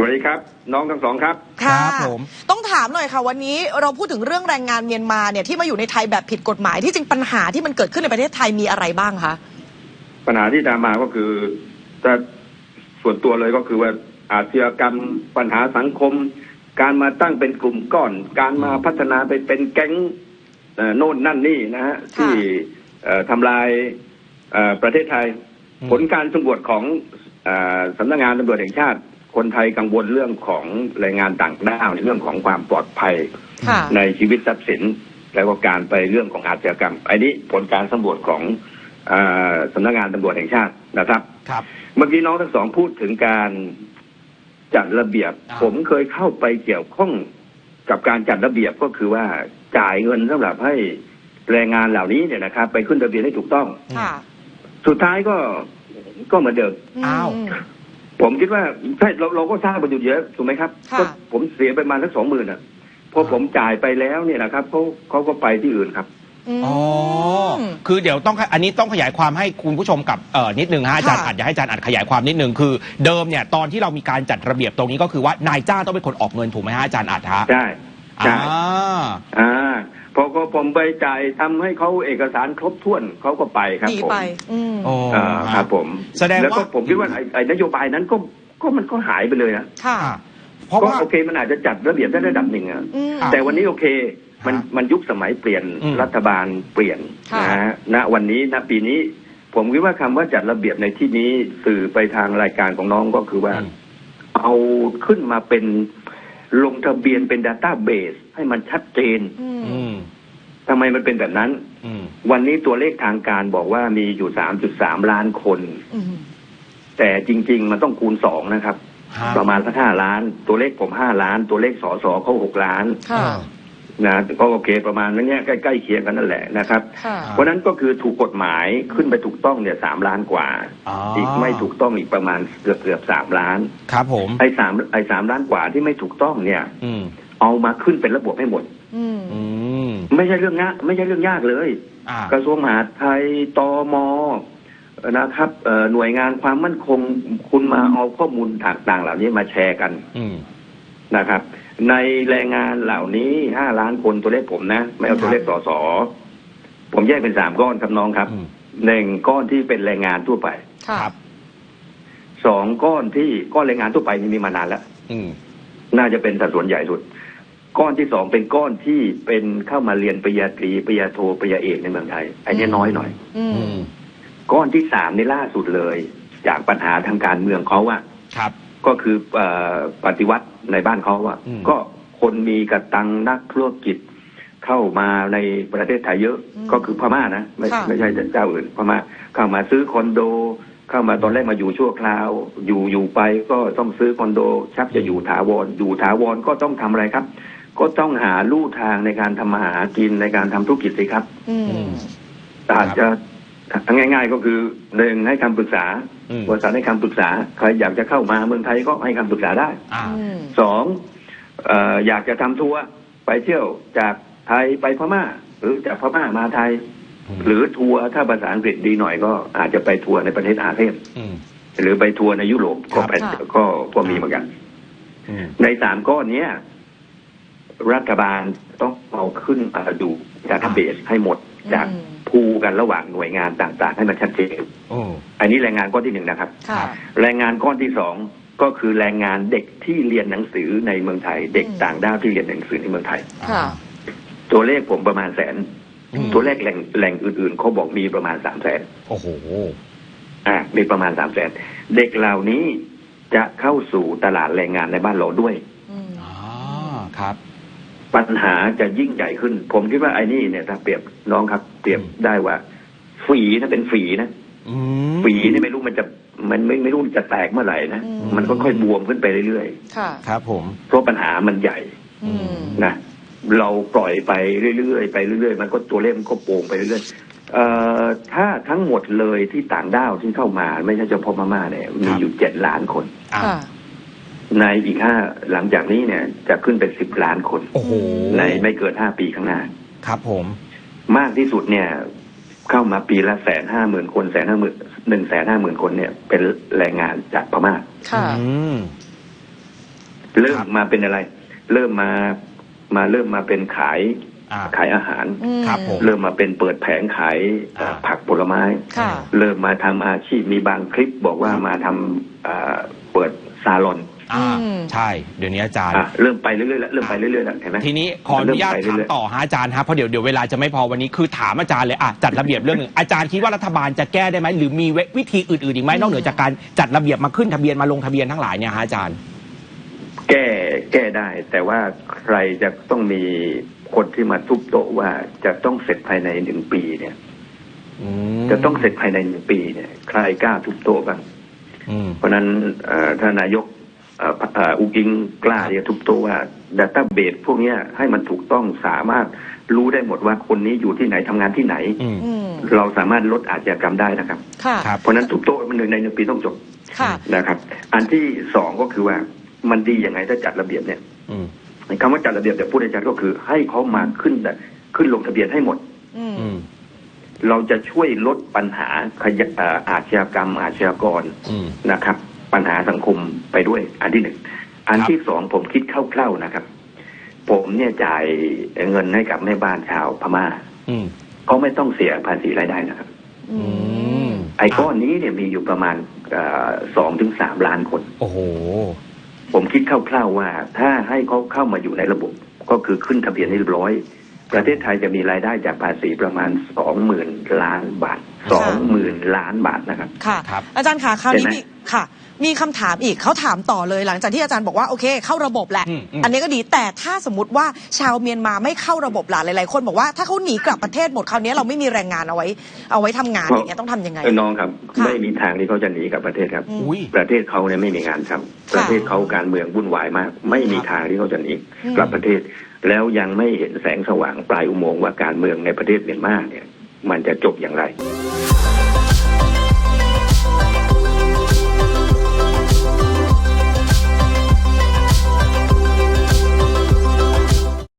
วัสดีครับ น้องทั้งสองครับ ค่ะครับผม ต้องถามหน่อยค่ะ วันนี้เราพูดถึงเรื่องแรงงานเมียนมาเนี่ยที่มาอยู่ในไทยแบบผิดกฎหมายที่จริงปัญหาที่มันเกิดขึ้นในประเทศไทยมีอะไรบ้างคะปัญหาที่ตามมาก็คือถ้าส่วนตัวเลยก็คือว่าอาชญากรรมปัญหาสังคม การมาตั้งเป็นกลุ่มก้อน การมาพัฒนาไปเป็นแก๊งเอ่อโน่นนั่นนี่นะฮะที่เอ่อทำลายเอ่อประเทศไทยอืมผลการสำรวจของเออสำนักงานตำรวจแห่งชาติ คนไทยกังวลเรื่องของแรงงานต่างด้าวในเรื่องของความปลอดภัยค่ะในชีวิตทรัพย์สิน แล้วก็การไปเรื่องของอาชญากรรมอันนี้ผลการสำรวจของเออสำนักงานตำรวจแห่งชาตินะครับครับ เมื่อกี้น้องทั้งสองพูดถึงการจัดระเบียบอ่าผมเคยเข้าไปเกี่ยวข้องกับการจัดระเบียบก็คือว่าจ่ายเงินสำหรับให้แรงงานเหล่านี้เนี่ยนะครับ ไปขึ้นทะเบียนให้ถูกต้องค่ะสุดท้ายก็ก็เหมือนเดิมอ้าวม ผมคิดว่าใช่เราเราก็ทราบกันอยู่เยอะถูกไหมครับค่ะ ก็ผมเสียไปประมาณสักสองหมื่นอะพอผมจ่ายไปแล้วเนี่ยนะครับเขาเขาก็ไปที่อื่นครับ ม อ๋อคือเดี๋ยวต้องอันนี้ต้องขยายความให้คุณผู้ชมกับเอ่อนิดนึงฮะอาจารย์ค่ะ อัดอยากให้อาจารย์อัดขยายความนิดนึงคือเดิมเนี่ยตอนที่เรามีการจัดระเบียบตรงนี้ก็คือว่านายจ้างต้องเป็นคนออกเงินถูกไหมฮะอาจารย์อัดฮะใช่ใช่อ่า อ่า พอก็ผมไปจ่ายทำให้เขาเอกสารครบถ้วนเขาก็ไปครับดีผมไป อืม โอ้อ่าครับผมแสดงว่าแล้วก็ผมคิดว่าไอ้ไอ้นโยบายนั้นก็ก็มันก็หายไปเลยนะค่ะ อ่าเพราะก็ว่า โอเคมันอาจจะจัดระเบียบได้ระดับหนึ่งอะอืมอะแต่วันนี้โอเค มันครับมันยุคสมัยเปลี่ยนอืม รัฐบาลเปลี่ยนค่ะ นะฮะณวันนี้ณปีนี้ ผมคิดว่าคำว่าจัดระเบียบในที่นี้สื่อไปทางรายการของน้องก็คือว่าอืมเอาขึ้นมาเป็นลงทะเบียนเป็นดัตต้าเบส ให้มันชัดเจนอืมอืมทำไมมันเป็นแบบนั้นอืมวันนี้ตัวเลขทางการบอกว่ามีอยู่3.3ล้านคนอืมแต่จริง ๆ มันต้องคูณสองนะครับฮะประมาณสักห้าล้าน ตัวเลขผมห้าล้าน ตัวเลขสอสอเขาหกล้านค่ะนะก็โอเคประมาณนั้นเนี่ยใกล้ๆเคียงกันนั่นแหละนะครับค่ะเพราะฉะนั้นก็คือถูกกฎหมายขึ้นไปถูกต้องเนี่ยสามล้านกว่าอ๋ออีกไม่ถูกต้องอีกประมาณเกือบเกือบสามล้าน ครับผมไอ้สามไอ้สามล้านกว่าที่ไม่ถูกต้องเนี่ยอืม เอามาขึ้นเป็นระบบให้หมด อืม อืม ไม่ใช่เรื่องง่ายไม่ใช่เรื่องยากเลย อ่ากระทรวงมหาดไทยตมนะครับเอ่อหน่วยงานความมั่นคงคุณมาเอาข้อมูลต่างๆ เหล่านี้มาแชร์กันอืม นะครับ ในแรงงานเหล่านี้ห้าล้านคนตัวเลขผมนะ ไม่เอาตัวเลขสสผมแยกเป็นสามก้อนครับน้องครับอืม หนึ่งก้อนที่เป็นแรงงานทั่วไปค่ะ ครับ สองก้อนที่ก้อนแรงงานทั่วไปนี่มีมานานแล้ว อืม น่าจะเป็นสัดส่วนใหญ่สุด ก้อนที่สองเป็นก้อนที่เป็นเข้ามาเรียนปริญญาตรีปริญญาโทปริญญาเอกในเมืองไทย อันนี้น้อยหน่อย อือืมมก้อนที่สามในล่าสุดเลย จากปัญหาทางการเมืองเขาอะครับ ก็คือเออปฏิวัติในบ้านเขาอะอืม ก็คนมีกระตังนักธุรกิจเข้ามาในประเทศไทยเยอะอืมก็คือพม่านะไม่ค่ะ ไม่ใช่เจ้าอื่นพม่าเข้ามาซื้อคอนโด เข้ามาตอนแรกมาอยู่ชั่วคราว อยู่อยู่ไปก็ต้องซื้อคอนโดชักจะอยู่ถาวรอยู่ถาวรก็ต้องทำอะไรครับ ก็ต้องหาลู่ทางในการทำมาหากินในการทำธุรกิจสิครับอืม อาจจะง่าย ๆ ก็คือหนึ่งให้คำปรึกษาอืม บริษัทให้คำปรึกษาใครอยากจะเข้ามาเมืองไทยก็ให้คำปรึกษาได้อ่า อืม สองเอออยากจะทำทัวร์ไปเที่ยวจากไทยไปพม่า หรือจากพม่ามาไทยหรือทัวร์ถ้าภาษาอังกฤษดีหน่อยก็อาจจะไปทัวร์ในประเทศอาเซียนอืม หรือไปทัวร์ในยุโรปก็ไปครับ ก็ก็มีเหมือนกัน อืม ในสามก้อนเนี้ย รัฐบาลต้องเอาขึ้นมาดูดัตเตอร์เบสให้หมดจากอืมพูกันระหว่างหน่วยงานต่าง ๆ ให้มันชัดเจน โอ้ อันนี้แรงงานก้อนที่หนึ่งนะครับ ค่ะ แรงงานก้อนที่สองก็คือแรงงานเด็กที่เรียนหนังสือในเมืองไทย เด็กอืม ต่างด้าวที่เรียนหนังสือในเมืองไทย ค่ะ ตัวเลขผมประมาณแสน อืม ตัวเลขแหล่งแหล่งอื่นๆเขาบอกมีประมาณสามแสนโอ้โห อ่ามีประมาณสามแสนเด็กเหล่านี้จะเข้าสู่ตลาดแรงงานในบ้านเราด้วย อืม อ๋อ ครับ ปัญหาจะยิ่งใหญ่ขึ้น ผมคิดว่าไอ้นี่เนี่ย ถ้าเปรียบน้องครับ เปรียบอืมได้ว่า ฝีนะเป็นฝีนะอืมฝีนี่ไม่รู้มันจะมันไม่ไม่รู้มันจะแตกเมื่อไหร่นะอืมมันก็ค่อยบวมขึ้นไปเรื่อยค่ะครับผมๆเพราะปัญหามันใหญ่อืมนะเราปล่อยไปเรื่อยๆไปเรื่อยๆ มันก็ตัวเลขมันก็โป่งไปเรื่อยๆเอ่อถ้าทั้งหมดเลยที่ต่างด้าวที่เข้ามา ไม่ใช่เฉพาะพม่าเนี่ยมีอยู่เจ็ดล้านคนอ่าค่ะ ในอีกห้าหลังจากนี้เนี่ยจะขึ้นเป็นสิบล้านคนโอ้โหในไม่เกินห้าปีข้างหน้า ครับผม มากที่สุดเนี่ย เข้ามาปีละแสนห้าหมื่นคนแสนห้าหมื่นหนึ่งแสนห้าหมื่นคนเนี่ย เป็นแรงงานจากพม่าค่ะอืมเริ่มมาเป็นอะไร เริ่มมามาเริ่มมาเป็นขายอ่าขายอาหารอืมครับผมเริ่มมาเป็นเปิดแผงขายอ่าผักผลไม้ค่ะเริ่มมาทำอาชีพมีบางคลิปบอกว่ามาทำอ่าเปิดซาลอน อ่าอืมใช่ เดี๋ยวนี้อาจารย์ อะเริ่มไปเรื่อยๆแล้วเริ่มไปเรื่อยๆแล้วเห็นไหม ทีนี้ขออนุญาตเริ่ถามไปเรื่อยๆต่อฮะอาจารย์ฮะเพราะเดี๋ยวเดี๋ยวเวลาจะไม่พอวันนี้คือถามอาจารย์เลยอะจัดระเบียบเรื่องหนึ่งอาจารย์คิดว่ารัฐบาลจะแก้ได้ไหมหรือมีวิธีอื่นๆอีกไหมนอกเหนือจากการจัดระเบียบมาขึ้นทะเบียนมาลงทะเบียนทั้งหลายเนี่ยฮะอาจารย์ แก้แก้ได้ แต่ว่าใครจะต้องมีคนที่มาทุบโต๊ะว่าจะต้องเสร็จภายในหนึ่งปีเนี่ย อืมจะต้องเสร็จภายในหนึ่งปีเนี่ย ใครกล้าทุบโต๊ะบ้าง อืม เพราะฉะนั้นเอ่อถ้านายกเอ่อเอ่ออุกิงกล้าที่จะทุบโต๊ะว่าดัตต้าเบสพวกเนี้ยให้มันถูกต้องสามารถรู้ได้หมดว่าคนนี้อยู่ที่ไหนทำงานที่ไหนอืมอืมเราสามารถลดอาชญากรรมได้นะครับค่ะครับเพราะฉะนั้นทุบโต๊ะมันในหนึ่งปีต้องจบค่ะนะครับ อันที่สองก็คือว่ามันดียังไงถ้าจัดระเบียบเนี่ยอืมคำว่าจัดระเบียบแต่พูดในใจก็คือ ให้เขามาขึ้นขึ้นลงทะเบียนให้หมดอืมอืมเราจะช่วยลดปัญหาขยะเอ่ออาชญากรรมอาชญากรอืมนะครับ ปัญหาสังคมไปด้วย อันที่หนึ่งอันครับที่สองผมคิดคร่าวๆนะครับ ผมเนี่ยจ่ายเงินให้กับแม่บ้านชาวพม่าอืมเขาไม่ต้องเสียภาษีรายได้นะครับอือืมมไอ้ก้อนนี้เนี่ยมีอยู่ประมาณสองถึงสามล้านคน โอ้โห ผมคิดคร่าวๆว่า ถ้าให้เขาเข้ามาอยู่ในระบบ ก็คือขึ้นทะเบียนให้เรียบร้อย ประเทศไทยจะมีรายได้จากภาษีประมาณสองหมื่นล้านบาท สองหมื่นล้านบาทนะครับ ค่ะ ครับ อาจารย์ค่ะคราวนี้เห็นไหมมีค่ะ มีคำถามอีกเขาถามต่อเลยหลังจากที่อาจารย์บอกว่าโอเค เข้าระบบแหละ อืมอืม อันนี้ก็ดีแต่ถ้าสมมติว่าชาวเมียนมาไม่เข้าระบบล่ะหลายๆคนบอกว่าถ้าเขาหนีกลับประเทศหมดคราวนี้เราไม่มีแรงงานเอาไว้ เอาไว้ทำงานอย่างเงี้ยต้องทำยังไง เออน้องครับ ค่ะ ไม่มีทางที่เขาจะหนีกับประเทศครับ อืม อุ้ย ประเทศเขาเนี่ยไม่มีงานทำประเทศเขาการเมืองวุ่นวายมาก ไม่มีทางที่เขาจะหนีอืม กลับประเทศ แล้วยังไม่เห็นแสงสว่างปลายอุโมงค์ว่าการเมืองในประเทศเมียนมาเนี่ย มันจะจบอย่างไร